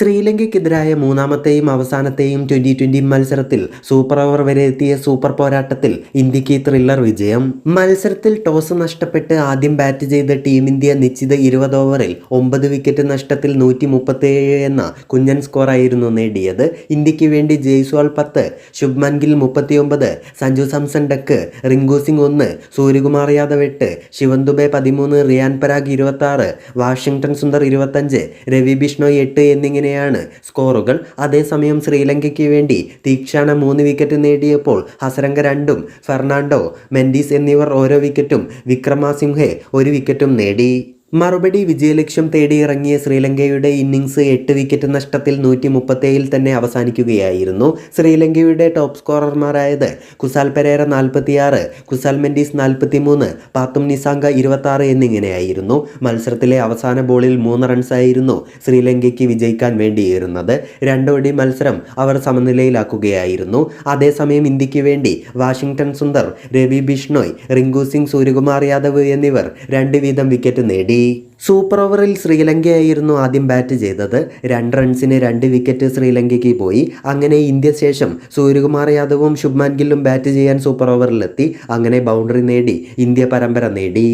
ശ്രീലങ്കയ്ക്കെതിരായ മൂന്നാമത്തെയും അവസാനത്തെയും twenty twenty മത്സരത്തിൽ സൂപ്പർ ഓവർ വരെ എത്തിയ സൂപ്പർ പോരാട്ടത്തിൽ ഇന്ത്യയ്ക്ക് ത്രില്ലർ വിജയം. മത്സരത്തിൽ ടോസ് നഷ്ടപ്പെട്ട് ആദ്യം ബാറ്റ് ചെയ്ത ടീം ഇന്ത്യ നിശ്ചിത ഇരുപത് ഓവറിൽ ഒമ്പത് വിക്കറ്റ് നഷ്ടത്തിൽ നൂറ്റി മുപ്പത്തിയേഴ് എന്ന കുഞ്ഞൻ സ്കോറായിരുന്നു നേടിയത്. ഇന്ത്യയ്ക്ക് വേണ്ടി ജയ്സ്വാൾ പത്ത് ശുഭ്മാൻ ഗിൽ മുപ്പത്തിയൊമ്പത് സഞ്ജു സാംസൺ ഡക്ക് റിങ്കു സിംഗ് ഒന്ന് സൂര്യകുമാർ യാദവ് എട്ട് ശിവൻ പതിമൂന്ന് റിയാൻ പരാഗ് ഇരുപത്തി വാഷിംഗ്ടൺ സുന്ദർ ഇരുപത്തഞ്ച് രവി ബിഷ്ണോയ് എട്ട് എന്നിങ്ങനെയാണ് സ്കോറുകൾ അതേസമയം ശ്രീലങ്കയ്ക്ക് വേണ്ടി തീക്ഷാണ മൂന്ന് വിക്കറ്റ് നേടിയപ്പോൾ ഹസരംഗ രണ്ടും ഫെർണാണ്ടോ മെൻഡീസ് എന്നിവർ ഓരോ വിക്കറ്റും വിക്രമാസിംഹെ ഒരു വിക്കറ്റും നേടി. മറുപടി വിജയലക്ഷ്യം തേടിയിറങ്ങിയ ശ്രീലങ്കയുടെ ഇന്നിങ്സ് എട്ട് വിക്കറ്റ് നഷ്ടത്തിൽ നൂറ്റി മുപ്പത്തേഴിൽ തന്നെ അവസാനിക്കുകയായിരുന്നു. ശ്രീലങ്കയുടെ ടോപ്പ് സ്കോറർമാരായത് കുസാൽ പെരേര നാൽപ്പത്തിയാറ് കുസാൽ മെൻഡീസ് നാൽപ്പത്തിമൂന്ന് പാത്തും നിസാങ്ക ഇരുപത്തി എന്നിങ്ങനെയായിരുന്നു. മത്സരത്തിലെ അവസാന ബോളിൽ മൂന്ന് റൺസായിരുന്നു ശ്രീലങ്കയ്ക്ക് വിജയിക്കാൻ വേണ്ടിയിരുന്നത്. രണ്ടോടി മത്സരം അവർ സമനിലയിലാക്കുകയായിരുന്നു. അതേസമയം ഇന്ത്യയ്ക്ക് വേണ്ടി വാഷിംഗ്ടൺ സുന്ദർ രവി ബിഷ്ണോയ് റിങ്കു സിംഗ് സൂര്യകുമാർ യാദവ് എന്നിവർ രണ്ട് വീതം വിക്കറ്റ് നേടി. സൂപ്പർ ഓവറിൽ ശ്രീലങ്കയായിരുന്നു ആദ്യം ബാറ്റ് ചെയ്തത്. രണ്ട് റൺസിന് രണ്ട് വിക്കറ്റ് ശ്രീലങ്കയ്ക്ക് പോയി. അങ്ങനെ ഇന്ത്യ ശേഷം സൂര്യകുമാർ യാദവും ശുഭ്മാൻ ഗില്ലും ബാറ്റ് ചെയ്യാൻ സൂപ്പർ ഓവറിലെത്തി അങ്ങനെ ബൗണ്ടറി നേടി ഇന്ത്യ പരമ്പര നേടി.